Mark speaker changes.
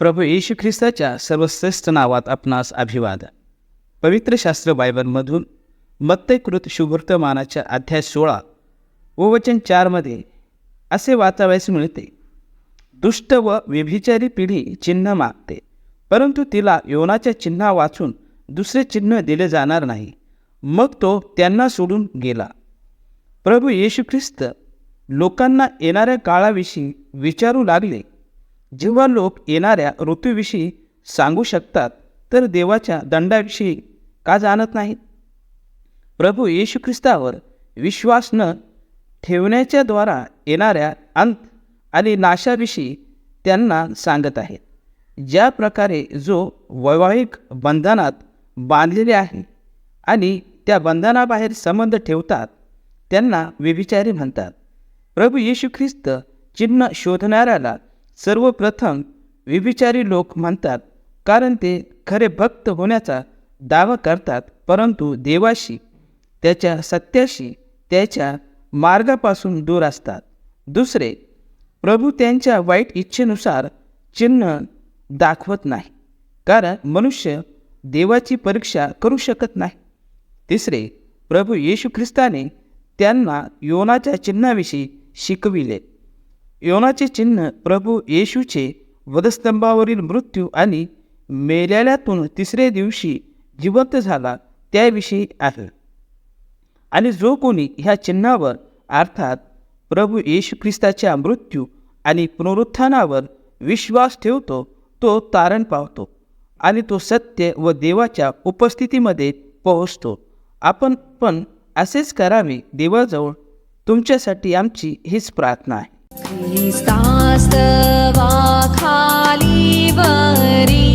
Speaker 1: प्रभू येशू ख्रिस्ताच्या सर्वश्रेष्ठ नावात आपणास अभिवादन. पवित्र शास्त्र बायबलमधून मत्तयकृत शुभवर्तमानाच्या अध्याय सोळा व वचन चारमध्ये असे वाचावयास मिळते दुष्ट व व्यभिचारी पिढी चिन्ह मागते परंतु तिला योनाच्या चिन्हा वाचून दुसरे चिन्ह दिले जाणार नाही मग तो त्यांना सोडून गेला. प्रभू येशू ख्रिस्त लोकांना येणाऱ्या काळाविषयी विचारू लागले जेव्हा लोक येणाऱ्या ऋतूविषयी सांगू शकतात तर देवाच्या दंडाविषयी का जाणत नाहीत? प्रभू येशू ख्रिस्तावर विश्वास न ठेवण्याच्या द्वारा येणाऱ्या अंत आणि नाशाविषयी त्यांना सांगत आहेत. ज्या प्रकारे जो वैवाहिक बंधनात बांधलेले आहे आणि त्या बंधनाबाहेर संबंध ठेवतात त्यांना व्यभिचारी म्हणतात. प्रभू येशू ख्रिस्त चिन्ह शोधणाऱ्याला सर्वप्रथम विभिचारी लोक म्हणतात कारण ते खरे भक्त होण्याचा दावा करतात परंतु देवाशी त्याच्या सत्याशी त्याच्या मार्गापासून दूर असतात. दुसरे प्रभू त्यांच्या वाईट इच्छेनुसार चिन्ह दाखवत नाही कारण मनुष्य देवाची परीक्षा करू शकत नाही. तिसरे प्रभू येशू ख्रिस्ताने त्यांना योनाच्या चिन्हाविषयी शिकविले. योनाचे चिन्ह प्रभू येशूचे वधस्तंभावरील मृत्यू आणि मेल्याल्यातून तिसरे दिवशी जिवंत झाला त्याविषयी आहे. आणि जो कोणी ह्या चिन्हावर अर्थात प्रभू येशू ख्रिस्ताच्या मृत्यू आणि पुनरुत्थानावर विश्वास ठेवतो तो तारण पावतो आणि तो सत्य व देवाच्या उपस्थितीमध्ये पोहोचतो. आपण पण असेच करावे देवाजवळ. तुमच्यासाठी आमची हीच प्रार्थना आहे.
Speaker 2: ख्रिस्तास्तवा खाली वरी